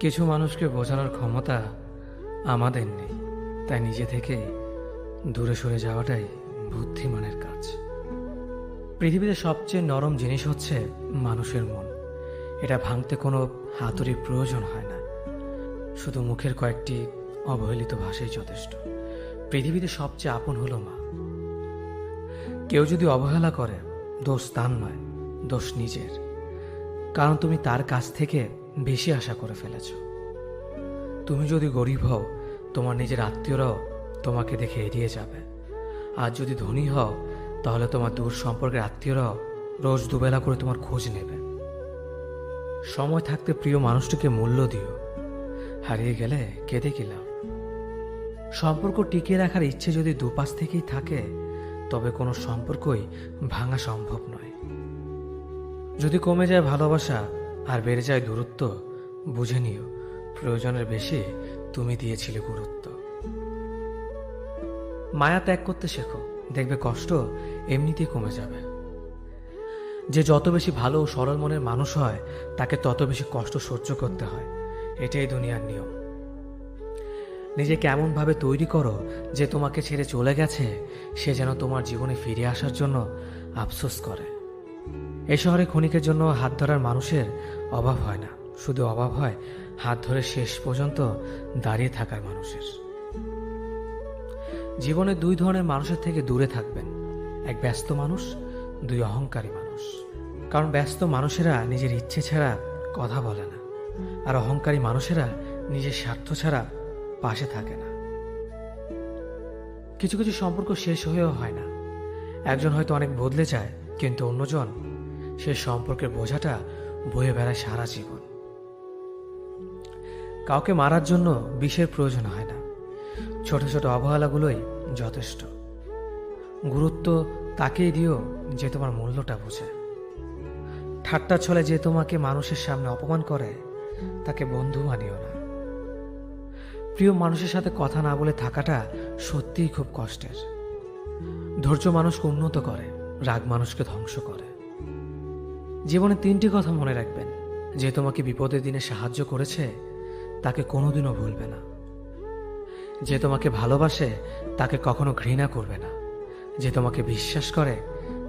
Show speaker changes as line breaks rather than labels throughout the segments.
কিছু মানুষকে বোঝানোর ক্ষমতা আমাদের নেই। তাই নিজে থেকে দূরে সরে যাওয়াটাই বুদ্ধিমানের কাজ। পৃথিবীতে সবচেয়ে নরম জিনিস হচ্ছে মানুষের মন। এটা ভাঙতে কোনো হাতুড়ির প্রয়োজন হয় না। শুধু মুখের কয়েকটি অবহেলিত ভাষাই যথেষ্ট। পৃথিবীতে সবচেয়ে আপন হলো মা। কেউ যদি অবহেলা করে, দোষ তার নয় দোষ নিজের। কারণ তুমি তার কাছ থেকে বেশি আশা করে ফেলেছ। তুমি যদি গরিব হও, তোমার নিজের আত্মীয়রাও তোমাকে দেখে এড়িয়ে যাবে। আর যদি ধনী হও, তাহলে তোমার দূর সম্পর্কের আত্মীয়রাও রোজ দুবেলা করে তোমার খোঁজ নেবে। সময় থাকতে প্রিয় মানুষটিকে মূল্য দিও। হারিয়ে গেলে কেঁদে লাভ? সম্পর্ক টিকিয়ে রাখার ইচ্ছে যদি দুপাশ থেকেই থাকে, তবে কোনো সম্পর্কই ভাঙা সম্ভব নয়। যদি কমে যায় ভালোবাসা আর বেড়ে যায় দূরত্ব বুঝে নিও, প্রয়োজনের বেশি তুমি দিয়েছিলে গুরুত্ব। মায়া ত্যাগ করতে শেখো, দেখবে কষ্ট এমনিতেই কমে যাবে। যে যত বেশি ভালো ও সরল মনের মানুষ হয়, তাকে তত বেশি কষ্ট সহ্য করতে হয়। এটাই দুনিয়ার নিয়ম। নিজেকে এমনভাবে তৈরি করো যে তোমাকে ছেড়ে চলে গেছে, সে যেন তোমার জীবনে ফিরে আসার জন্য আফসোস করে। এ শহরে ক্ষণিকের জন্য হাত ধরার মানুষের অভাব হয় না। শুধু অভাব হয় হাত ধরে শেষ পর্যন্ত দাঁড়িয়ে থাকার মানুষের। জীবনে দুই ধরনের মানুষের থেকে দূরে থাকবেন। এক ব্যস্ত মানুষ, দুই অহংকারী মানুষ। কারণ ব্যস্ত মানুষেরা নিজের ইচ্ছে ছাড়া কথা বলে না। আর অহংকারী মানুষেরা নিজের স্বার্থ ছাড়া পাশে থাকে না। কিছু কিছু সম্পর্ক শেষ হয়েও হয় না। একজন হয়তো অনেক বদলে যায়, কিন্তু অন্যজন সে সম্পর্কের বোঝাটা বয়ে বেড়ায় সারা জীবন। কাউকে মারার জন্য বিষের প্রয়োজন হয় না। ছোট ছোট অবহেলাগুলোই যথেষ্ট। গুরুত্ব তাকেই দিও যে তোমার মূল্যটা বোঝে। ঠাট্টা ছলে যে তোমাকে মানুষের সামনে অপমান করে, তাকে বন্ধু মানিও না। প্রিয় মানুষের সাথে কথা না বলে থাকাটা সত্যিই খুব কষ্টের। ধৈর্য মানুষকে উন্নত করে, রাগ মানুষকে ধ্বংস করে। জীবনে তিনটি কথা মনে রাখবেন। যে তোমাকে বিপদের দিনে সাহায্য করেছে, তাকে কোনোদিনও ভুলবে না। যে তোমাকে ভালোবাসে, তাকে কখনো ঘৃণা করবে না। যে তোমাকে বিশ্বাস করে,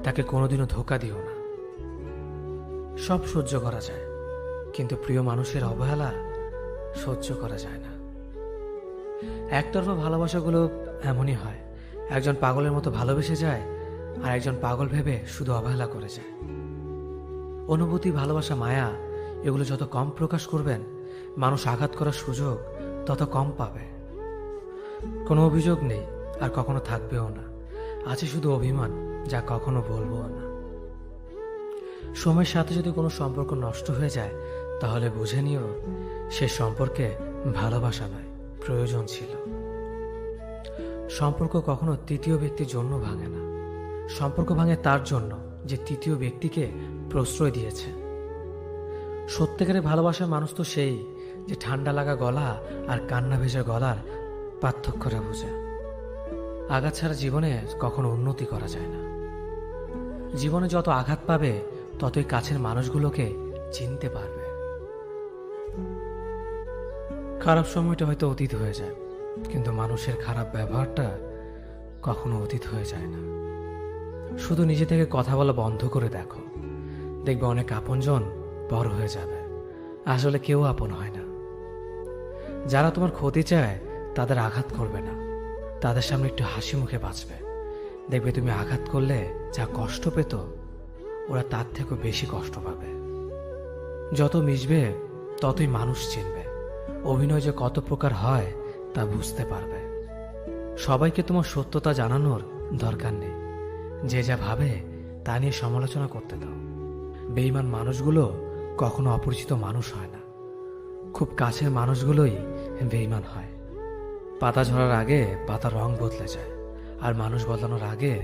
তাকে কোনোদিনও ধোকা দিও না। সব সহ্য করা যায়, কিন্তু প্রিয় মানুষের অবহেলা সহ্য করা যায় না। একতরফা ভালোবাসাগুলো এমনই হয়, একজন পাগলের মতো ভালোবেসে যায়, আর একজন পাগল ভেবে শুধু অবহেলা করে যায়। অনুভূতি, ভালোবাসা, মায়া, এগুলো যত কম প্রকাশ করবেন, মানুষ আঘাত করার সুযোগ তত কম পাবে। কোনো অভিযোগ নেই, আর কখনো থাকবেও না। আছে শুধু অভিমান, যা কখনো বলব না। সময়ের সাথে যদি কোনো সম্পর্ক নষ্ট হয়ে যায়, তাহলে বুঝে নিও, সে সম্পর্কে ভালোবাসা নয়, প্রয়োজন ছিল। সম্পর্ক কখনো তৃতীয় ব্যক্তির জন্য ভাঙে না। সম্পর্ক ভাঙে তার জন্য যে তৃতীয় ব্যক্তিকে প্রশ্রয় দিয়েছে। সত্যিকারের ভালোবাসার মানুষ তো সেই যে ঠান্ডা লাগা গলা আর কান্না ভেজা গলার পার্থক্যটা বোঝে। ছাড়া জীবনে কখনো উন্নতি করা যায় না। জীবনে যত আঘাত পাবে, ততই কাছের মানুষগুলোকে চিনতে পারবে। খারাপ সময়টা হয়তো অতীত হয়ে যায়, কিন্তু মানুষের খারাপ ব্যবহারটা কখনো অতীত হয়ে যায় না। শুধু নিজে থেকে কথা বলা বন্ধ করে দেখো। দেখবে অনেক আপনজন বড় হয়ে যাবে। আসলে কেউ আপন হয় না। যারা তোমার ক্ষতি চায়, তাদের আঘাত করবে না। তাদের সামনে একটু হাসি মুখে বাঁচবে। দেখবে তুমি আঘাত করলে যা কষ্ট পেত, ওরা তার থেকেও বেশি কষ্ট পাবে। যত মিশবে, ততই মানুষ চিনবে। অভিনয় যে কত প্রকার হয়, তা বুঝতে পারবে। সবাইকে তোমার সত্যতা জানানোর দরকার নেই। যে যা ভাবে, তা নিয়ে সমালোচনা করতে দাও। বেইমান মানুষগুলো কখনো অপরিচিত মানুষ হয় না। খুব কাছের মানুষগুলোই বেইমান হয়। পাতা ঝরার আগে পাতা রং বদলে যায় আর মানুষ বদলানোর আগে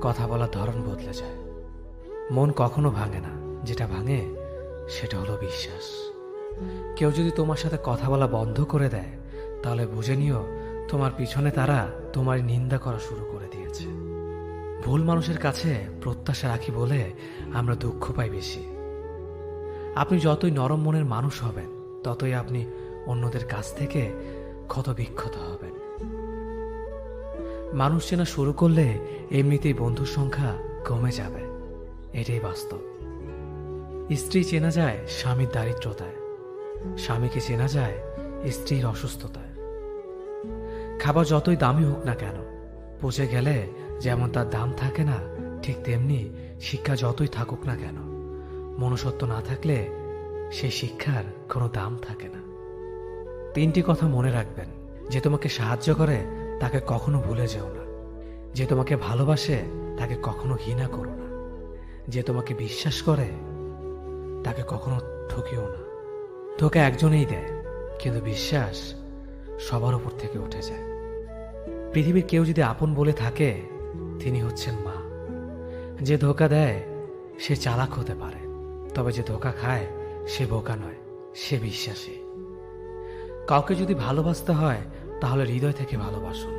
কথা বলার ধরন বদলে যায়। মন কখনো ভাঙে না, যেটা ভাঙে সেটা হলো বিশ্বাস। কেউ যদি তোমার সাথে কথা বলা বন্ধ করে দেয়, তাহলে বুঝে নিও তোমার পিছনে তারা তোমার নিন্দা করা শুরু করে ভুল মানুষের কাছে প্রত্যাশা রাখি বলে আমরা দুঃখ পাই বেশি। আপনি যতই নরম মনের মানুষ হবেন, ততই আপনি অন্যদের কাছ থেকে ক্ষত বিক্ষত হবেন। মানুষ চেনা শুরু করলে এমনিতেই বন্ধুর সংখ্যা কমে যাবে। এটাই বাস্তব। স্ত্রী চেনা যায় স্বামীর দারিদ্রতায়, স্বামীকে চেনা যায় স্ত্রীর অসুস্থতায়। খাবার যতই দামি হোক না কেন, পচে গেলে যেমন তার দাম থাকে না, ঠিক তেমনি শিক্ষা যতই থাকুক না কেন। মনুষ্যত্ব না থাকলে সেই শিক্ষার কোনো দাম থাকে না। তিনটি কথা মনে রাখবেন। যে তোমাকে সাহায্য করে, তাকে কখনো ভুলে যেও না। যে তোমাকে ভালোবাসে, তাকে কখনো ঘৃণা করো না। যে তোমাকে বিশ্বাস করে, তাকে কখনো ঠকিও না। ধোকা একজনেই দেয়, কিন্তু বিশ্বাস সবার উপর থেকে উঠে যায়। পৃথিবীর কেউ যদি আপন বলে থাকে তিনি হচ্ছেন মা। যে ধোকা দেয়, সে চালাক হতে পারে। তবে যে ধোকা খায়, সে বোকা নয়, সে বিশ্বাসী। কাউকে যদি ভালোবাসতে হয়, তাহলে হৃদয় থেকে ভালোবাসুন।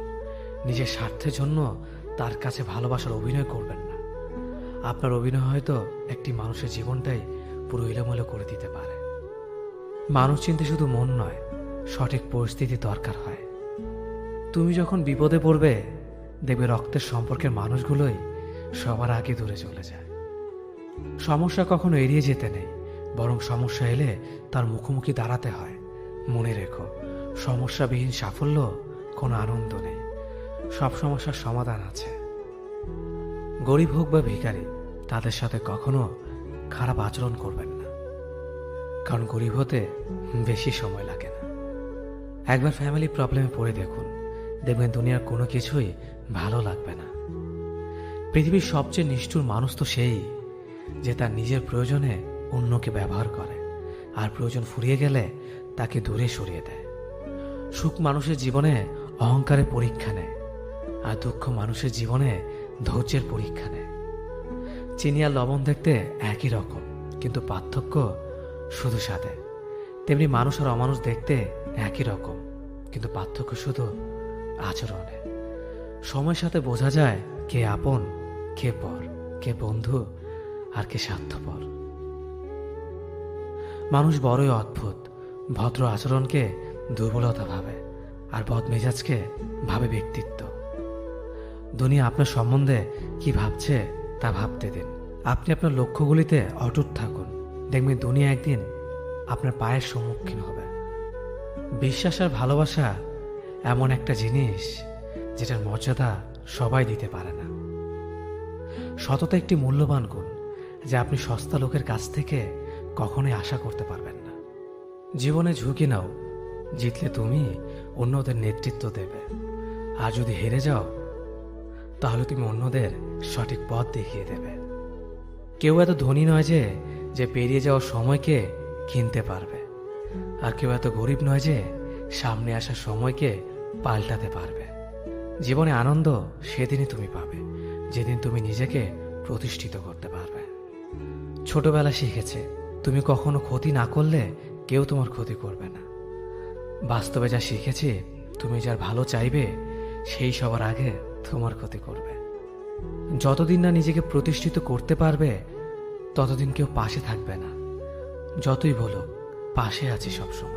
নিজের স্বার্থের জন্য তার কাছে ভালোবাসার অভিনয় করবেন না। আপনার অভিনয় হয়তো একটি মানুষের জীবনটাই পুরো এলোমেলো করে দিতে পারে। মানুষ চিনতে শুধু মন নয়, সঠিক পরিস্থিতি দরকার হয়। তুমি যখন বিপদে পড়বে দেখবে রক্তের সম্পর্কের মানুষগুলোই সবার আগে দূরে চলে যায়। সমস্যা কখনো এড়িয়ে যেতে নেই, বরং সমস্যা এলে তার মুখোমুখি দাঁড়াতে হয়। মনে রেখো, সমস্যাবিহীন সাফল্য কোনো আনন্দ নেই। সব সমস্যার সমাধান আছে। গরিব হোক বা ভিখারি, তাদের সাথে কখনো খারাপ আচরণ করবেন না। কারণ গরিব হতে বেশি সময় লাগে না। একবার ফ্যামিলি প্রবলেমে পড়ে দেখুন। দেখবেন দুনিয়ার কোনো কিছুই ভালো লাগবে না। পৃথিবীর সবচেয়ে নিষ্ঠুর মানুষ তো সেই, যে তার নিজের প্রয়োজনে অন্যকে ব্যবহার করে, আর প্রয়োজন ফুরিয়ে গেলে তাকে দূরে সরিয়ে দেয়। সুখ মানুষের জীবনে অহংকারের পরীক্ষা নেয়, আর দুঃখ মানুষের জীবনে ধৈর্যের পরীক্ষা নেয়। চিনি আর লবণ দেখতে একই রকম, কিন্তু পার্থক্য শুধু সাথে তেমনি মানুষ আর অমানুষ দেখতে একই রকম, কিন্তু পার্থক্য শুধু আচরণে। সময়ের সাথে বোঝা যায় কে আপন, কে পর, কে বন্ধু আর কে স্বার্থপর। মানুষ বড়ই অদ্ভুত, ভদ্র আচরণকে দুর্বলতা ভাবে আর বদ মেজাজকে ভাবে ব্যক্তিত্ব। দুনিয়া আপনার সম্বন্ধে কি ভাবছে তা ভাবতে দিন। আপনি আপনার লক্ষ্যগুলিতে অটুট থাকুন। দেখবেন দুনিয়া একদিন আপনার পায়ের সম্মুখীন হবে। বিশ্বাস আর ভালোবাসা এমন একটা জিনিস যেটার মর্যাদা সবাই দিতে পারে না। সততা একটি মূল্যবান গুণ যা আপনি সস্তা লোকের কাছ থেকে কখনোই আশা করতে পারবেন না। জীবনে ঝুঁকি নাও, জিতলে তুমি অন্যদের নেতৃত্ব দেবে। আর যদি হেরে যাও, তাহলে তুমি অন্যদের সঠিক পথ দেখিয়ে দেবে। কেউ এত ধনী নয় যে যে পেরিয়ে যাওয়ার সময়কে কিনতে পারবে। আর কেউ এত গরিব নয় যে সামনে আসা সময়কে পাল্টাতে পারবে। জীবনে আনন্দ সেদিনই তুমি পাবে, যেদিন তুমি নিজেকে প্রতিষ্ঠিত করতে পারবে। ছোটবেলা শিখেছে, তুমি কখনো ক্ষতি না করলে কেউ তোমার ক্ষতি করবে না। বাস্তবে যা শিখেছি, তুমি যার ভালো চাইবে, সেই সবার আগে তোমার ক্ষতি করবে। যতদিন না নিজেকে প্রতিষ্ঠিত করতে পারবে, ততদিন কেউ পাশে থাকবে না। যতই বলো পাশে আছি সবসময়।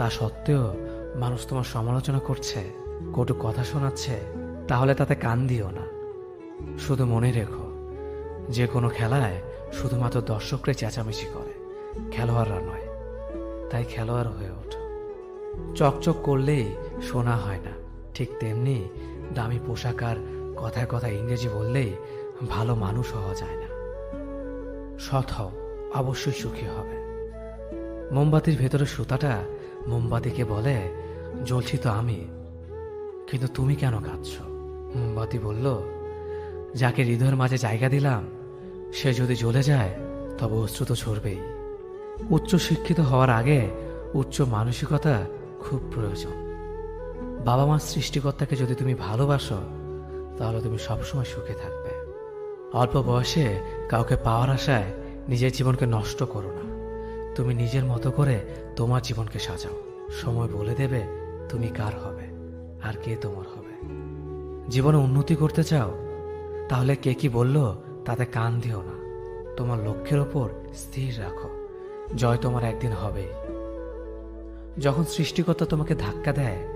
তা সত্ত্বেও মানুষ তোমার সমালোচনা করছে, কটু কথা শোনাচ্ছে, তাহলে তাতে কান দিও না। শুধু মনে রেখো, যে কোনো খেলায় শুধুমাত্র দর্শকরাই চেঁচামেচি করে, খেলোয়াড়রা নয়। তাই খেলোয়াড় হয়ে ওঠো। চকচক করলেই শোনা হয় না। ঠিক তেমনি দামি পোশাক আর কথায় কথায় ইংরেজি বললেই ভালো মানুষ হওয়া যায় না। সৎ হও, অবশ্যই সুখী হবে। মোমবাতির ভেতরে সুতাটা মোমবাতিকে বলে, জ্বলছি তো আমি, কিন্তু তুমি কেন কাঁদছ? মোমবাতি বলল, যাকে হৃদয়ের মাঝে জায়গা দিলাম, সে যদি জ্বলে যায়, তবে অশ্রু তো ছড়বেই উচ্চ শিক্ষিত হওয়ার আগে উচ্চ মানসিকতা খুব প্রয়োজন। বাবা মার সৃষ্টিকর্তাকে যদি তুমি ভালোবাসো, তাহলে তুমি সবসময় সুখে থাকবে। অল্প বয়সে কাউকে পাওয়ার আশায় নিজের জীবনকে নষ্ট করো না। তুমি নিজের মতো করে তোমার জীবনকে সাজাও। সময় বলে দেবে তুমি কার হবে আর কে তোমার হবে। জীবনে উন্নতি করতে চাও, তাহলে কে কি বলল তাতে কান দিও না। তোমার লক্ষ্যের ওপর স্থির রাখো। জয় তোমার একদিন হবেই যখন সৃষ্টিকর্তা তোমাকে ধাক্কা দেয়,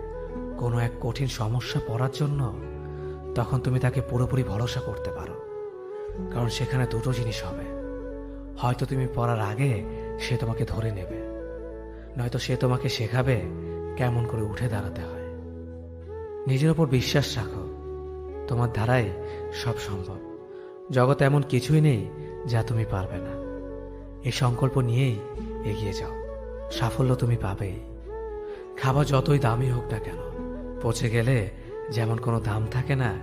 কোনো এক কঠিন সমস্যা পড়ার জন্য, তখন তুমি তাকে পুরোপুরি ভরসা করতে পারো। কারণ সেখানে দুটো জিনিস হবে। হয়তো তুমি পড়ার আগে সে তোমাকে ধরে নেবে। নয়তো সে তোমাকে শেখাবে কেমন করে উঠে দাঁড়াতে হয়। নিজের ওপর বিশ্বাস রাখো, তোমার দ্বারাই সব সম্ভব। জগতে এমন কিছুই নেই যা তুমি পারবে না। এই সংকল্প নিয়েই এগিয়ে যাও। সাফল্য তুমি পাবেই। খাবার যতই দামি হোক না কেন, পচে গেলে যেমন কোনো দাম থাকে না,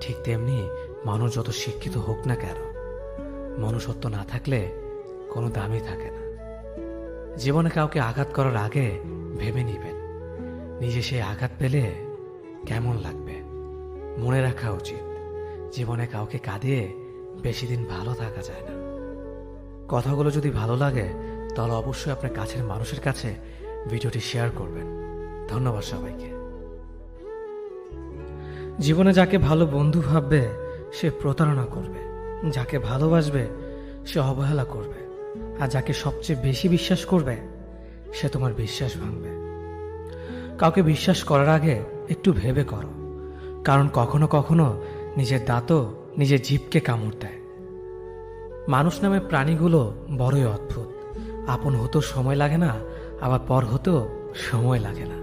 ঠিক তেমনি মানুষ যত শিক্ষিত হোক না কেন, মনুষ্যত্ব না থাকলে কোনো দামই থাকে না। জীবনে কাউকে আঘাত করার আগে ভেবে নিবেন। নিজে সেই আঘাত পেলে কেমন লাগবে? মনে রাখা উচিত, জীবনে কাউকে কাঁদিয়ে বেশি দিন ভালো থাকা যায় না। কথাগুলো যদি ভালো লাগে, তাহলে অবশ্যই আপনার কাছের মানুষের কাছে ভিডিওটি শেয়ার করবেন। ধন্যবাদ সবাইকে। জীবনে যাকে ভালো বন্ধু ভাববে, সে প্রতারণা করবে। যাকে ভালোবাসবে, সে অবহেলা করবে। আর যাকে সবচেয়ে বেশি বিশ্বাস করবে, সে তোমার বিশ্বাস ভাঙবে। কাউকে বিশ্বাস করার আগে একটু ভেবে করো, কারণ কখনো কখনো নিজের দাঁতও নিজের জীবকে কামড় দেয়। মানুষ নামে প্রাণীগুলো বড়ই অদ্ভুত। আপন হতেও সময় লাগে না, আবার পর হতেও সময় লাগে না।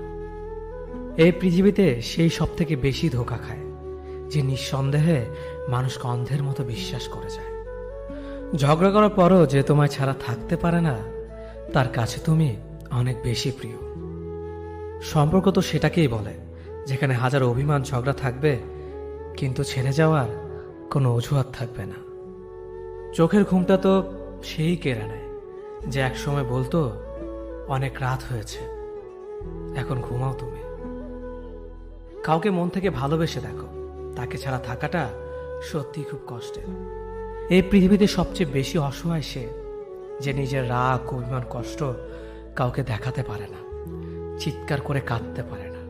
এই পৃথিবীতে সেই সব থেকে বেশি ধোকা খায়, যে নিঃসন্দেহে মানুষকে অন্ধের মতো বিশ্বাস করে যায়। ঝগড়া করার পরও যে তোমায় ছাড়া থাকতে পারে না, তার কাছে তুমি অনেক বেশি প্রিয়। সম্পর্ক তো সেটাকেই বলে, যেখানে হাজার অভিমান ঝগড়া থাকবে, কিন্তু ছেড়ে যাওয়ার কোনো অজুহাত থাকবে না। চোখের ঘুমটা তো সেই কেড়ে নেয়, যে একসময় বলতো, অনেক রাত হয়েছে, এখন ঘুমাও তুমি। কাউকে মন থেকে ভালোবেসে দেখো, তাকে ছাড়া থাকাটা সত্যি খুব কষ্টের। এই পৃথিবীতে সবচেয়ে বেশি অসহায় সে, যে নিজের রাগ অভিমান কষ্ট কাউকে দেখাতে পারে না, চিৎকার করে কাঁদতে পারে না।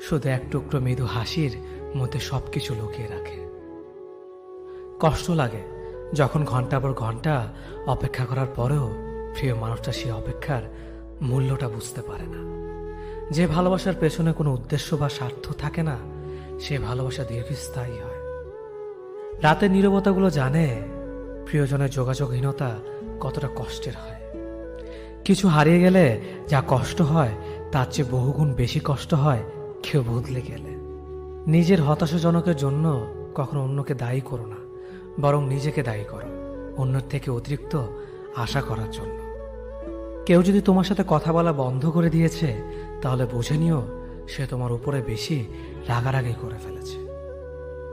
শুধু এক টুকরো মৃদু হাসির মধ্যে সবকিছু লুকিয়ে রাখে। কষ্ট লাগে যখন ঘণ্টা পর ঘণ্টা অপেক্ষা করার পরেও প্রিয় মানুষটা সেই অপেক্ষার মূল্যটা বুঝতে পারে না। যে ভালোবাসার পেছনে কোনো উদ্দেশ্য বা স্বার্থ থাকে না, সে ভালোবাসা দীর্ঘস্থায়ী হয়। রাতের নীরবতাগুলো জানে প্রিয়জনের যোগাযোগহীনতা কতটা কষ্টের হয়। কিছু হারিয়ে গেলে যা কষ্ট হয়, তার চেয়ে বহুগুণ বেশি কষ্ট হয় কেউ বদলে গেলে। নিজের হতাশাজনকের জন্য কখনো অন্যকে দায়ী করো না, বরং নিজেকে দায়ী করো, অন্যের থেকে অতিরিক্ত আশা করার জন্য। কেউ যদি তোমার সাথে কথা বলা বন্ধ করে দিয়েছে, তাহলে বুঝে নিও সে তোমার উপরে বেশি রাগারাগি করে ফেলেছে।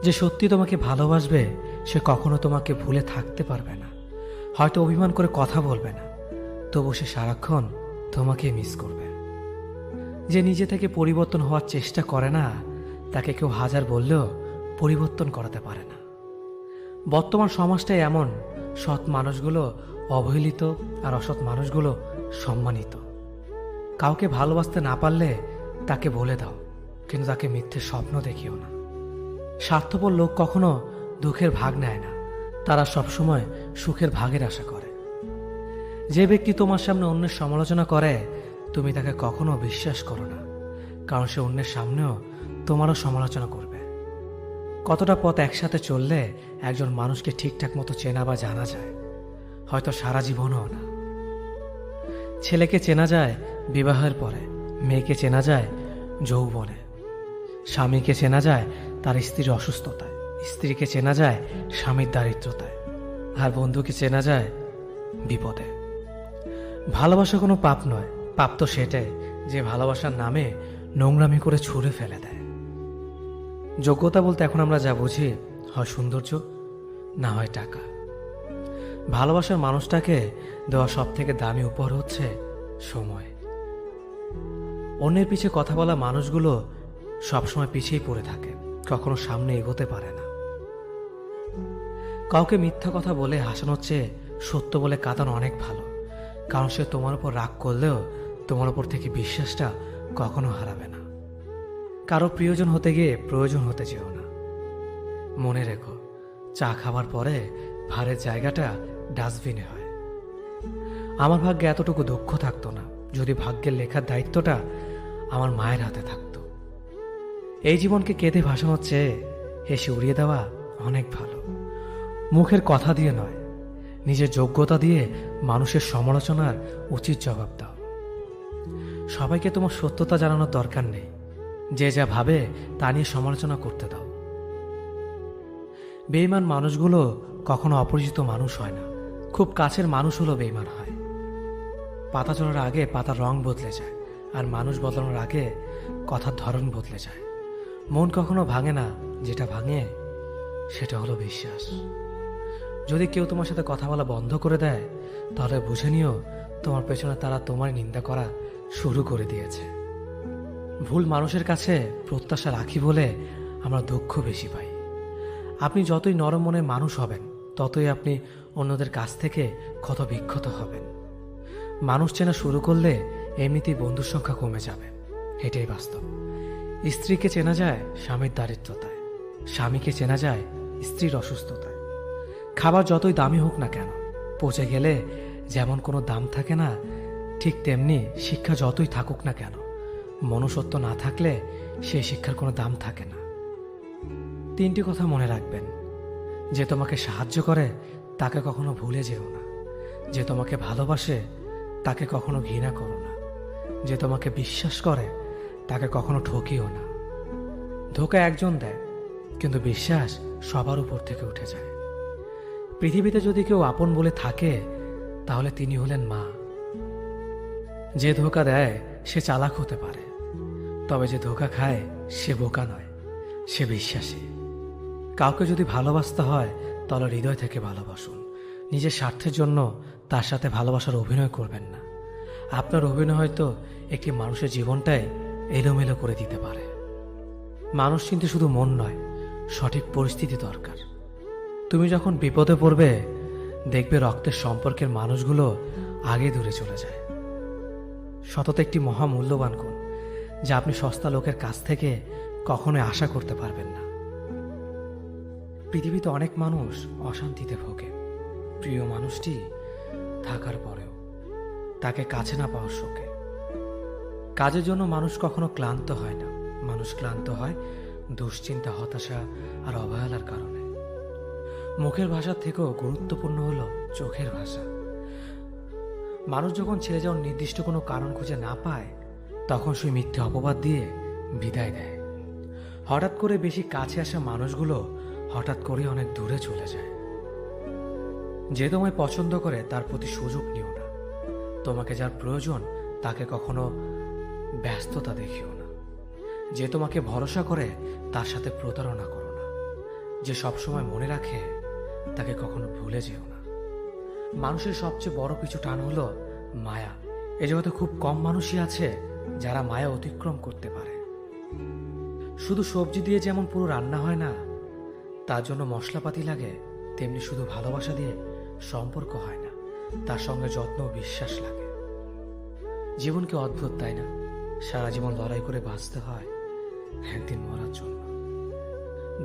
যে সত্যি তোমাকে ভালোবাসবে, সে কখনো তোমাকে ভুলে থাকতে পারবে না। হয়তো অভিমান করে কথা বলবে না। তবু সে সারাক্ষণ তোমাকে মিস করবে। যে নিজে থেকে পরিবর্তন হওয়ার চেষ্টা করে না, তাকে কেউ হাজার বললেও পরিবর্তন করাতে পারে না। বর্তমান সমাজটাই এমন, সৎ মানুষগুলো অবহেলিত আর অসৎ মানুষগুলো সম্মানিত। কাউকে ভালোবাসতে না পারলে তাকে বলে দাও, কিন্তু তাকে মিথ্যে স্বপ্ন দেখিও না। স্বার্থপর লোক কখনো দুঃখের ভাগ নেয় না। তারা সবসময় সুখের ভাগের আশা করে। যে ব্যক্তি তোমার সামনে অন্যের সমালোচনা করে, তুমি তাকে কখনো বিশ্বাস করো না। কারণ সে অন্যের সামনেও তোমারও সমালোচনা করবে। কতটা পথ একসাথে চললে একজন মানুষকে ঠিকঠাক মতো চেনা বা জানা যায়, হয়তো সারা জীবনও না। ছেলেকে চেনা যায় বিবাহের পরে, মেয়েকে চেনা যায় যৌবনে। স্বামীকে চেনা যায় তার স্ত্রীর অসুস্থতায়। স্ত্রীকে চেনা যায় স্বামীর দারিদ্রতায়। আর বন্ধুকে চেনা যায় বিপদে। ভালোবাসা কোনো পাপ নয়। পাপ তো সেটাই যে ভালোবাসার নামে নোংরামি করে ছুঁড়ে ফেলে দেয়। যোগ্যতা বলতে এখন আমরা যা বুঝি, হয় সৌন্দর্য, না হয় টাকা। ভালোবাসার মানুষটাকে দেওয়া সব থেকে দামি উপহার হচ্ছে সময়। অন্যের পিছে কথা বলা মানুষগুলো সবসময় পিছিয়ে পড়ে থাকে। কখনো সামনে এগোতে পারে না। কাউকে মিথ্যা কথা বলে হাসানোর চেয়ে সত্য বলে কাঁদানো অনেক ভালো, কারণ সে তোমার উপর রাগ করলেও তোমার উপর থেকে বিশ্বাসটা কখনো হারাবে না। কারও প্রিয়জন হতে গিয়ে প্রয়োজন হতে চেও না। মনে রেখো, চা খাবার পরে ভারের জায়গাটা ডাস্টবিনে হয়। আমার ভাগ্যে এতটুকু দুঃখ থাকতো না, যদি ভাগ্যের লেখার দায়িত্বটা আমার মায়ের হাতে থাকতো। এই জীবনকে কেঁদে ভাসানোর চেয়ে হেসে উড়িয়ে দেওয়া অনেক ভালো। মুখের কথা দিয়ে নয়, নিজের যোগ্যতা দিয়ে মানুষের সমালোচনার উচিত জবাব দাও। সবাইকে তোমার সত্যতা জানানোর দরকার নেই। যে যা ভাবে তা নিয়ে সমালোচনা করতে দাও। বেইমান মানুষগুলো কখনো অপরিচিত মানুষ হয় না। খুব কাছের মানুষ হলো বেইমান হয়। পাতা চলার আগে পাতার রং বদলে যায়, আর মানুষ বদলানোর আগে কথার ধরন বদলে যায়। মন কখনো ভাঙে না, যেটা ভাঙে, সেটা হলো বিশ্বাস। যদি কেউ তোমার সাথে কথা বলা বন্ধ করে দেয়, তাহলে বুঝে নিও, তোমার পেছনে তারা তোমার নিন্দা করা শুরু করে দিয়েছে। ভুল মানুষের কাছে প্রত্যাশা রাখি বলে আমরা দুঃখ বেশি পাই। আপনি যতই নরম মনের মানুষ হবেন, ততই আপনি অন্যদের কাছ থেকে ক্ষত বিক্ষত হবেন। মানুষ চেনা শুরু করলে এমনিতেই বন্ধুর সংখ্যা কমে যাবে। এটাই বাস্তব। স্ত্রীকে চেনা যায় স্বামীর দারিদ্রতায়, স্বামীকে চেনা যায় স্ত্রীর অসুস্থতায়। খাবার যতই দামি হোক না কেন, পচে গেলে যেমন কোনো দাম থাকে না, ঠিক তেমনি শিক্ষা যতই থাকুক না কেন, মনুষ্যত্ব না থাকলে সেই শিক্ষার কোনো দাম থাকে না। তিনটি কথা মনে রাখবেন। যে তোমাকে সাহায্য করে, তাকে কখনো ভুলে যেও না। যে তোমাকে ভালোবাসে, তাকে কখনো ঘৃণা করো না। যে তোমাকে বিশ্বাস করে তাকে কখনো ঠকিও না। ধোকা একজন দেয়, কিন্তু বিশ্বাস সবার উপর থেকে উঠে যায়। পৃথিবীতে যদি কেউ আপন বলে থাকে, তাহলে তিনি হলেন মা। যে ধোকা দেয়, সে চালাক হতে পারে। তবে যে ধোকা খায়, সে বোকা নয়, সে বিশ্বাসী। কাউকে যদি ভালোবাসতে হয়, তাহলে হৃদয় থেকে ভালোবাসুন। নিজের স্বার্থের জন্য তার সাথে ভালোবাসার অভিনয় করবেন না। আপনার অভিনয় হয়তো একটি মানুষের জীবনটাই এলোমেলো করে দিতে পারে। মানুষ চিনতে শুধু মন নয়, সঠিক পরিস্থিতি দরকার। তুমি যখন বিপদে পড়বে, দেখবে রক্তের সম্পর্কের মানুষগুলো আগে দূরে চলে যায়। সততা একটি মহামূল্যবান গুণ, যা আপনি সস্তা লোকের কাছ থেকে কখনোই আশা করতে পারবেন না। পৃথিবীতে অনেক মানুষ অশান্তিতে ভোগে। প্রিয় মানুষটি থাকার পরেও, তাকে কাছে না পাওয়ার শোকে। কাজের জন্য মানুষ কখনো ক্লান্ত হয় না। মানুষ ক্লান্ত হয় দুশ্চিন্তা, হতাশা আর অবহেলার কারণে। মুখের ভাষার থেকেও গুরুত্বপূর্ণ হলো চোখের ভাষা। মানুষ যখন ছেড়ে যাওয়ার নির্দিষ্ট কোনো কারণ খুঁজে না পায়, তখন সেই মিথ্যে অপবাদ দিয়ে বিদায় দেয় হঠাৎ করে বেশি কাছে আসা মানুষগুলো হঠাৎ করে অনেক দূরে চলে যায়। যে তোমায় পছন্দ করে তার প্রতি সুযোগ নিও না। তোমাকে যার প্রয়োজন তাকে কখনো ব্যস্ততা দেখিও না। যে তোমাকে ভরসা করে, তার সাথে প্রতারণা করো না। যে সবসময় মনে রাখে, তাকে কখনো ভুলে যেও না। মানুষের সবচেয়ে বড় কিছু টান হলো মায়া। এ জগতে খুব কম মানুষই আছে যারা মায়া অতিক্রম করতে পারে। শুধু সবজি দিয়ে যেমন পুরো রান্না হয় না, তার জন্য মশলাপাতি লাগে, তেমনি শুধু ভালোবাসা দিয়ে সম্পর্ক হয় না, তার সঙ্গে যত্ন ও বিশ্বাস লাগে। জীবনকে অদ্ভুত, তাই না? সারা জীবন লড়াই করে বাঁচতে হয় একদিন মরার জন্য।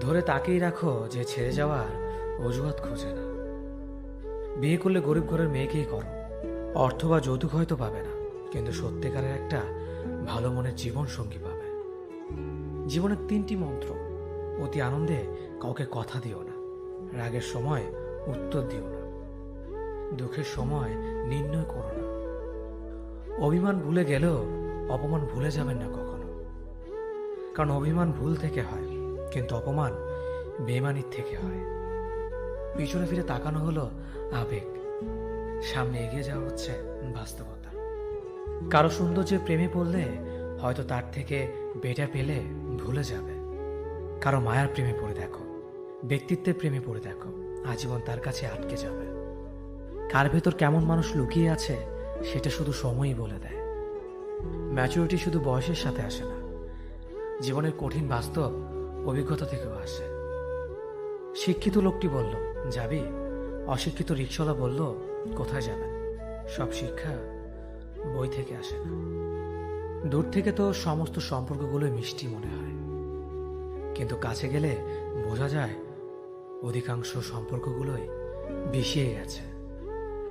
ধরে তাকেই রাখো যে ছেড়ে যাওয়ার অজুহাত খোঁজে না। বিয়ে করলে গরিব ঘরের মেয়েকেই করো। অর্থ বা যৌতুক হয়তো পাবে না, কিন্তু সত্যিকারের একটা ভালো মনের জীবন সঙ্গী পাবে। জীবনের তিনটি মন্ত্র, অতি আনন্দে কাউকে কথা দিও না, রাগের সময় উত্তর দিও না, দুঃখের সময় নির্ণয় করো না। অভিমান ভুলে গেলেও অপমান ভুলে যাবেন না কখনো। কারণ অভিমান ভুল থেকে হয়, কিন্তু অপমান বেমানির থেকে হয়। পিছনে ফিরে তাকানো হলো আবেগ। সামনে এগিয়ে যাওয়া হচ্ছে বাস্তবতা। কারও সৌন্দর্যের প্রেমে পড়লে হয়তো তার থেকে বেটা পেলে ভুলে যাবে। কারও মায়ার প্রেমে পড়ে দেখো, ব্যক্তিত্বের প্রেমে পড়ে দেখো, আজীবন তার কাছে আটকে যাবে। কার ভেতর কেমন মানুষ লুকিয়ে আছে, সেটা শুধু সময়ই বলে দেয়। ম্যাচুরিটি শুধু বয়সের সাথে আসে না। জীবনের কঠিন বাস্তব অভিজ্ঞতা থেকেও আসে। শিক্ষিত লোকটি বলল, যাবি? অশিক্ষিত রিক্সাওয়ালা বলল, কোথায় যাবেন? সব শিক্ষা বই থেকে আসে না। দূর থেকে তো সমস্ত সম্পর্কগুলোই মিষ্টি মনে হয়। কিন্তু কাছে গেলে বোঝা যায়, অধিকাংশ সম্পর্কগুলোই বিষিয়ে গেছে।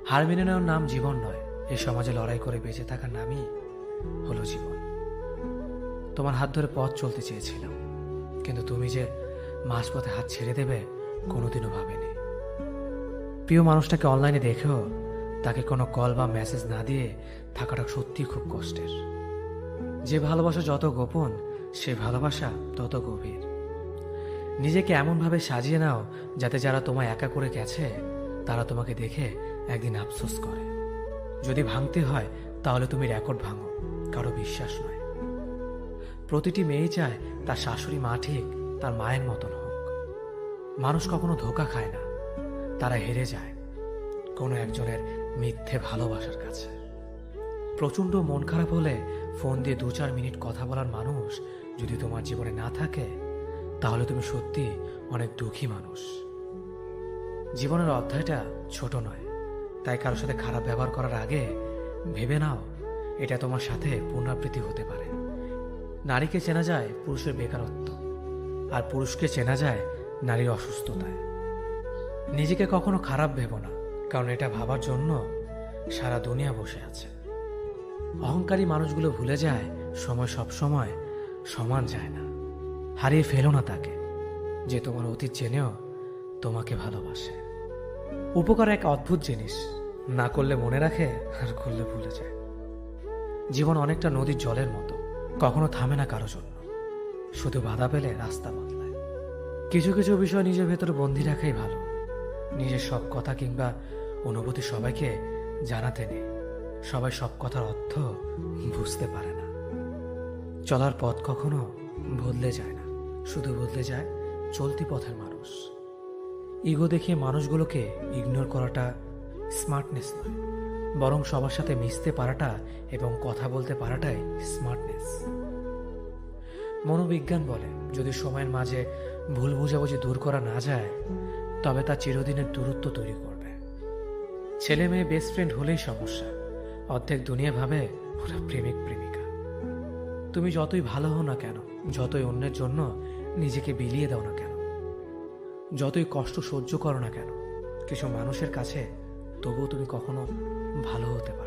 হার মেনে নেওয়ার নাম জীবন নয়। এ সমাজে লড়াই করে বেঁচে থাকার নামই হলো জীবন। তোমার হাত ধরে পথ চলতে চেয়েছিলাম, কিন্তু তুমি যে মাঝপথে হাত ছেড়ে দেবে, কোনোদিনও ভাবেনি। প্রিয় মানুষটাকে অনলাইনে দেখেও তাকে কোনো কল বা মেসেজ না দিয়ে থাকাটা সত্যি খুব কষ্টের। যে ভালোবাসা যত গোপন, সে ভালোবাসা তত গভীর। নিজেকে এমনভাবে সাজিয়ে নাও যাতে যারা তোমায় একা করে গেছে, তারা তোমাকে দেখে একদিন আফসোস করে। যদি ভাঙতে হয়, তাহলে তুমি রেকর্ড ভাঙো। কারও বিশ্বাস নয়। প্রতিটি মেয়ে চায় তার শাশুড়ি মা ঠিক, তার মায়ের মতন হোক। মানুষ কখনো ধোকা খায় না। তারা হেরে যায় কোনো একজনের মিথ্যে ভালোবাসার কাছে। প্রচণ্ড মন খারাপ হলে ফোন দিয়ে দু চার মিনিট কথা বলার মানুষ যদি তোমার জীবনে না থাকে, তাহলে তুমি সত্যি অনেক দুঃখী মানুষ। জীবনের অধ্যায়টা ছোট নয়, তাই কারোর সাথে খারাপ ব্যবহার করার আগে ভেবে নাও এটা তোমার সাথে পুনরাবৃত্তি হতে পারে। নারীকে চেনা যায় পুরুষের বেকারত্ব, আর পুরুষকে চেনা যায় নারীর অসুস্থতায়। নিজেকে কখনো খারাপ ভেবো না, কারণ এটা ভাবার জন্য সারা দুনিয়া বসে আছে। অহংকারী মানুষগুলো ভুলে যায়, সময় সব সময় সমান যায় না। হারিয়ে ফেলো না তাকে, যে তোমার অতীত জেনেও তোমাকে ভালোবাসে। উপকার এক অদ্ভুত জিনিস, না করলে মনে রাখে আর করলে ভুলে যায়। জীবন অনেকটা নদীর জলের মতো। কখনো থামে না কারও জন্য। শুধু বাধা পেলে রাস্তা বদলায়। কিছু কিছু বিষয় নিজের ভেতরে বন্দি রাখাই ভালো। নিজের সব কথা কিংবা অনুভূতি সবাইকে জানাতে নেই। সবাই সব কথার অর্থ বুঝতে পারে না। চলার পথ কখনো বদলে যায় না। শুধু বদলে যায় চলতি পথের মানুষ। ইগো দেখিয়ে মানুষগুলোকে ইগনোর করাটা স্মার্টনেস নয়। বরং সবার সাথে মিশতে পারাটা এবং কথা বলতে পারাটাই স্মার্টনেস মনোবিজ্ঞান বলে, যদি সময়ের মাঝে ভুল বোঝাবুঝি দূর করা না যায়, তবে তা চিরদিনের দূরত্ব তৈরি করবে। ছেলে মেয়ে বেস্ট ফ্রেন্ড হলেই সমস্যা। অর্ধেক দুনিয়া ভাবে ওরা প্রেমিক, প্রেমিকা। তুমি যতই ভালো হও না কেন, যতই অন্যের জন্য নিজেকে বিলিয়ে দাও না কেন, যতই কষ্ট সহ্য করো না কেন, কিছু মানুষের কাছে তবুও তুমি কখনো ভালো হতে পারো।